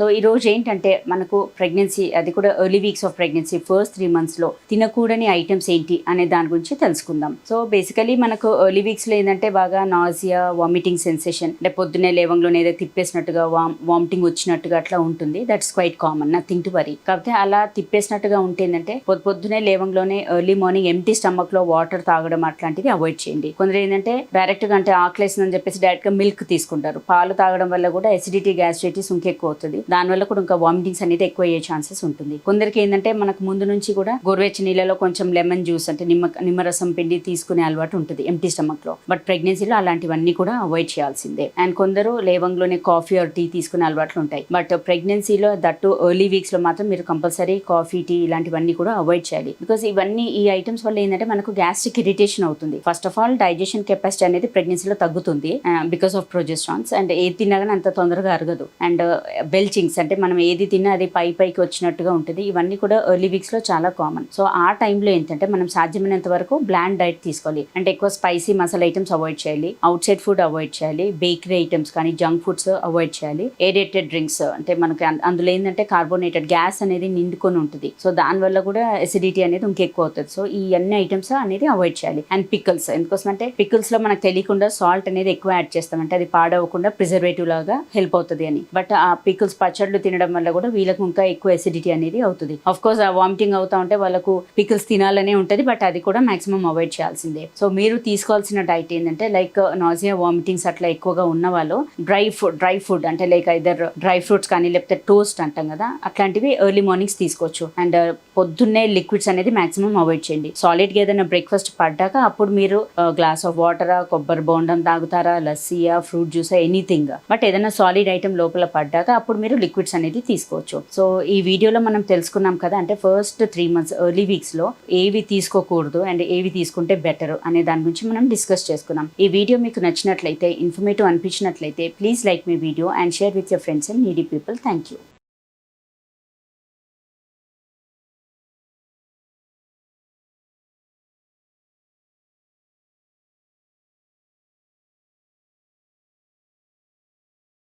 so ఈ రోజు ఏంటంటే మనకు ప్రెగ్నెన్సీ అది కూడా early weeks of pregnancy first three మంత్స్లో తినకూడని ఐటమ్స్ ఏంటి అనే దాని గురించి తెలుసుకుందాం. సో బేసికలీ మనకు ఎర్లీ వీక్స్లో ఏంటంటే బాగా నాజియా వామిటింగ్ సెన్సేషన్ అంటే పొద్దునే లేవంలోనే ఏదో తిప్పేసినట్టుగా వామ్ వామిటింగ్ వచ్చినట్టుగా అట్లా ఉంటుంది. That's quite common nothing to worry కాకపోతే అలా తిప్పేసినట్టుగా ఉంటే ఏంటంటే పొద్దునే లేవంలోనే ఎర్లీ మార్నింగ్ ఎంటీ స్టమక్లో వాటర్ తాగడం అట్లాంటిది అవాయిడ్ చేయండి. కొందరు ఏంటంటే డైరెక్ట్గా అంటే ఆకలేసిందని చెప్పేసి డైరెక్ట్గా మిల్క్ తీసుకుంటారు. పాలు తాగడం వల్ల కూడా ఎసిడిటీ గ్యాస్ట్రైటిస్ ఇంకెక్కువ అవుతుంది. దానివల్ల కూడా ఇంకా వామిటింగ్స్ అనేది ఎక్కువ అయ్యే ఛాన్సెస్ ఉంటుంది. కొందరికి ఏంటంటే మనకు ముందు నుంచి కూడా గోరువెచ్చ నీళ్ళలో కొంచెం లెమన్ జ్యూస్ అంటే నిమ్మ నిమ్మరసం పిండి తీసుకునే అలవాటు ఉంటుంది ఎంటీ స్టమక్లో. బట్ ప్రెగ్నెన్సీలో అలాంటివన్నీ కూడా అవాయిడ్ చేయాల్సిందే. అండ్ కొందరు లేవంగ్లోనే కాఫీ ఆర్ టీ తీసుకునే అలవాట్లు ఉంటాయి. బట్ ప్రెగ్నెన్సీలో దట్టు ఎర్లీ వీక్స్లో మాత్రం మీరు కంపల్సరీ కాఫీ టీ ఇలాంటివన్నీ కూడా అవాయిడ్ చేయాలి. బికాస్ ఇవన్నీ ఈ ఐటమ్స్ వల్ల ఏంటంటే మనకు గ్యాస్ట్రిక్ ఇరిటేషన్ అవుతుంది. First of all digestion capacity అనేది ప్రెగ్నెన్సీలో తగ్గుతుంది బికాస్ ఆఫ్ ప్రొజెస్ట్రాన్స్ అండ్ ఏది తిన్నా కానీ అంత తొందరగా అరగదు. అండ్ బెల్చింగ్స్ అంటే మనం ఏది తిన్నా అది పై పైకి వచ్చినట్టుగా ఉంటుంది. ఇవన్నీ కూడా ఎర్లీ వీక్స్లో చాలా కామన్ సో ఆ టైంలో ఏంటంటే మనం సాధ్యమైనంత వరకు బ్లాండ్ డైట్ తీసుకోవాలి. అంటే ఎక్కువ స్పైసీ మసాలా ఐటమ్స్ అవాయిడ్ చేయాలి. అవుట్ సైడ్ ఫుడ్ అవాయిడ్ చేయాలి. బేకరీ ఐటమ్స్ కానీ జంక్ ఫుడ్స్ అవాయిడ్ చేయాలి. ఏడేటెడ్ డ్రింక్స్ అంటే మనకి అందులో ఏంటంటే కార్బోనేటెడ్ గ్యాస్ అనేది నిండుకొని ఉంటుంది. సో దానివల్ల కూడా ఎసిడిటీ అనేది ఇంకెక్కువ అవుతుంది. సో ఈ అన్ని ఐటమ్స్ అనేది అవాయిడ్ చేయాలి. అండ్ పిక్కల్స్ ఎందుకోసం అంటే పిక్కల్స్లో మనకు తెలియకుండా సాల్ట్ అనేది ఎక్కువ యాడ్ చేస్తామంటే అది పాడవకుండా ప్రిజర్వేటివ్ లాగా హెల్ప్ అవుతుంది అని. బట్ ఆ పికిల్స్ పచ్చళ్ళు తినడం వల్ల కూడా వీళ్ళకు ఇంకా ఎక్కువ ఎసిడిటీ అనేది అవుతుంది. అఫ్ కోర్స్ ఆ వామిటింగ్ అవుతా ఉంటే వాళ్ళకు పికిల్స్ తినాలనే ఉంటుంది బట్ అది కూడా మాక్సిమం అవాయిడ్ చేయాల్సిందే. సో మీరు తీసుకోవాల్సిన డైట్ ఏంటంటే లైక్ నాజియా వామిటింగ్స్ అట్లా ఎక్కువగా ఉన్న వాళ్ళు డ్రై ఫుడ్ డ్రై ఫుడ్ అంటే లైక్ ఐదర్ డ్రై ఫ్రూట్స్ కానీ లేకపోతే టోస్ట్ అంటాం కదా అట్లాంటివి ఎర్లీ మార్నింగ్స్ తీసుకోవచ్చు. అండ్ uh, పొద్దున్నే లిక్విడ్స్ అనేది మాక్సిమం అవాయిడ్ చేయండి. సాలిడ్గా ఏదైనా బ్రేక్ఫాస్ట్ పడ్డాక అప్పుడు మీరు గ్లాస్ ఆఫ్ వాటరా కొబ్బరి బోండం తాగుతారా లస్సీయా ఫ్రూట్ జ్యూసా ఎనీథింగ్ బట్ ఏదైనా సాలిడ్ ఐటమ్ లోపల పడ్డాక అప్పుడు మీరు లిక్విడ్స్ అనేది తీసుకోవచ్చు. సో ఈ వీడియోలో మనం తెలుసుకున్నాం కదా అంటే ఫస్ట్ త్రీ మంత్స్ ఎర్లీ వీక్స్లో ఏవి తీసుకోకూడదు అండ్ ఏవి తీసుకుంటే బెటర్ అనే దాని గురించి మనం డిస్కస్ చేసుకున్నాం. ఈ వీడియో మీకు నచ్చినట్లయితే ఇన్ఫర్మేటివ్ అనిపించినట్లయితే please like me video and share with your friends and needy people thank you